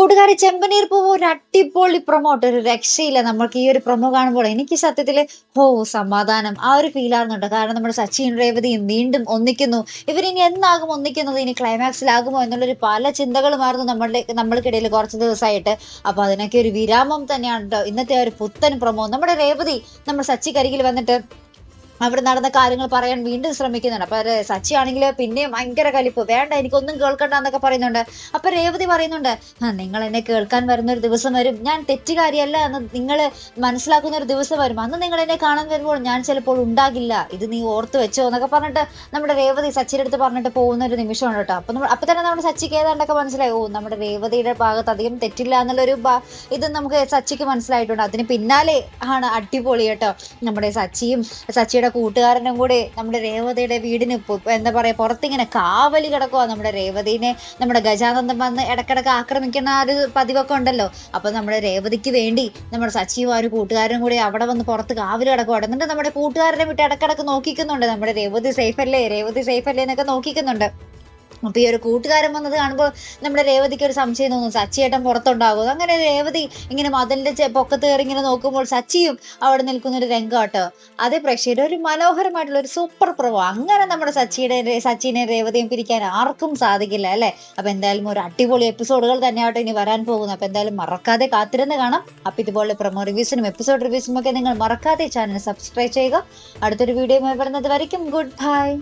കൂട്ടുകാരി ചെമ്പനീർ പൂവ് ഒരു അടിപൊളി പ്രൊമോട്ട് ഒരു രക്ഷയില്ല നമ്മൾക്ക് ഈ ഒരു പ്രൊമോ കാണുമ്പോൾ. എനിക്ക് സത്യത്തിൽ ഹോ സമാധാനം. ആ ഒരു ഫീൽ ആകുന്നുണ്ട് കാരണം നമ്മുടെ സച്ചിൻ രേവതിയും വീണ്ടും ഒന്നിക്കുന്നു. ഇവരിനി എന്നാകും ഒന്നിക്കുന്നത് ഇനി ക്ലൈമാക്സിലാകുമോ എന്നുള്ളൊരു പല ചിന്തകളുമായിരുന്നു നമ്മളുടെ നമ്മൾക്കിടയിൽ കുറച്ച് ദിവസമായിട്ട്. അപ്പോൾ അതിനൊക്കെ ഒരു വിരാമം തന്നെയാണ് കേട്ടോ ഇന്നത്തെ ഒരു പുത്തൻ പ്രൊമോ നമ്മുടെ രേവതി നമ്മുടെ സച്ചിക്കരികിൽ വന്നിട്ട് അവിടെ നടന്ന കാര്യങ്ങൾ പറയാൻ വീണ്ടും ശ്രമിക്കുന്നുണ്ട്. അപ്പൊ സച്ചി ആണെങ്കിൽ പിന്നെയും ഭയങ്കര കലിപ്പ്. വേണ്ട എനിക്കൊന്നും കേൾക്കണ്ട എന്നൊക്കെ പറയുന്നുണ്ട്. അപ്പൊ രേവതി പറയുന്നുണ്ട് "ആ, നിങ്ങൾ എന്നെ കേൾക്കാൻ വരുന്ന ഒരു ദിവസം വരും. ഞാൻ തെറ്റുകാരിയല്ല എന്ന് നിങ്ങൾ മനസ്സിലാക്കുന്ന ഒരു ദിവസം വരും. അന്ന് നിങ്ങൾ എന്നെ കാണാൻ വരുമ്പോൾ ഞാൻ ചിലപ്പോൾ ഉണ്ടാകില്ല. ഇത് നീ ഓർത്ത് വെച്ചോ എന്നൊക്കെ പറഞ്ഞിട്ട് നമ്മുടെ രേവതി സച്ചിയുടെ അടുത്ത് പറഞ്ഞിട്ട് പോകുന്ന ഒരു നിമിഷമാണ് കേട്ടോ. അപ്പൊ നമ്മൾ അപ്പൊ തന്നെ നമ്മുടെ സച്ചിക്ക് ഏതാണ്ടൊക്കെ മനസ്സിലായി. ഓ നമ്മുടെ രേവതിയുടെ ഭാഗത്ത് അധികം തെറ്റില്ല എന്നുള്ളൊരു ഇത് നമുക്ക് സച്ചിക്ക് മനസ്സിലായിട്ടുണ്ട്. അതിന് പിന്നാലെ ആണ് അടിപൊളി കേട്ടോ. നമ്മുടെ സച്ചിയും സച്ചിയുടെ കൂട്ടുകാരനും കൂടി നമ്മുടെ രേവതിയുടെ വീടിന് എന്താ പറയാ പുറത്തിങ്ങനെ കാവലി കിടക്കുക നമ്മുടെ രേവതിനെ. നമ്മുടെ ഗജാനന്ദം വന്ന് ഇടക്കിടക്ക് ആക്രമിക്കുന്ന ഒരു പതിവൊക്കെ ഉണ്ടല്ലോ. അപ്പൊ നമ്മുടെ രേവതിക്ക് വേണ്ടി നമ്മുടെ സച്ചിയും ആ ഒരു കൂട്ടുകാരനും കൂടി അവിടെ വന്ന് പുറത്ത് കാവൽ കിടക്കുക എന്നിട്ട് നമ്മുടെ കൂട്ടുകാരനെ വിട്ട് ഇടക്കിടക്ക് നോക്കിക്കുന്നുണ്ട്. നമ്മുടെ രേവതി സേഫ് അല്ലേ? രേവതി സേഫ് അല്ലേ എന്നൊക്കെ നോക്കിക്കുന്നുണ്ട്. അപ്പൊ ഈ ഒരു കൂട്ടുകാരൻ വന്നത് കാണുമ്പോൾ നമ്മുടെ രേവതിക്ക് ഒരു സംശയം തോന്നും സച്ചിയേട്ടൻ പുറത്തുണ്ടാകും അങ്ങനെ രേവതി ഇങ്ങനെ മതിലിന്റെ ചെ- പൊക്കത്ത് കയറി ഇങ്ങനെ നോക്കുമ്പോൾ സച്ചിയും അവിടെ നിൽക്കുന്ന ഒരു രംഗാട്ടോ. അതേ പ്രേക്ഷകരുടെ ഒരു മനോഹരമായിട്ടുള്ള ഒരു സൂപ്പർ പ്രവോ അങ്ങനെ നമ്മുടെ സച്ചിയുടെ സച്ചിനെ രേവതിയും പിരിക്കാൻ ആർക്കും സാധിക്കില്ല അല്ലെ? അപ്പൊ എന്തായാലും ഒരു അടിപൊളി എപ്പിസോഡുകൾ തന്നെയാവട്ടെ ഇനി വരാൻ പോകുന്നു അപ്പൊ എന്തായാലും മറക്കാതെ കാത്തിരുന്ന് കാണാം. അപ്പൊ ഇതുപോലെ പ്രൊമോ റിവ്യൂസിനും എപ്പിസോഡ് റിവ്യൂസിനും ഒക്കെ നിങ്ങൾ മറക്കാതെ ചാനൽ സബ്സ്ക്രൈബ് ചെയ്യുക. അടുത്തൊരു വീഡിയോ വരുന്നത് വരയ്ക്കും. Good bye